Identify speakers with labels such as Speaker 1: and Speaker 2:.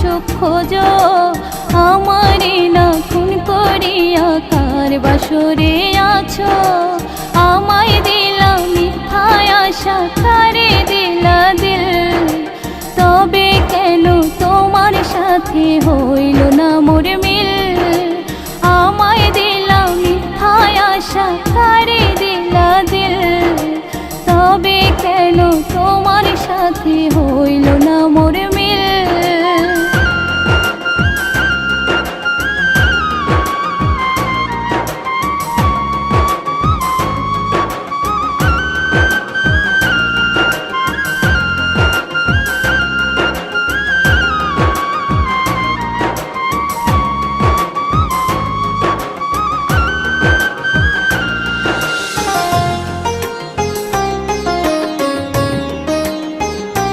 Speaker 1: সুখ খোঁজ, আমারে না খুন করিয়া কার বাসরে আছো? আমায় দিলা মিথ্যায় আশা, কারে দিলা দিল? তবে কেন তোমার সাথে হই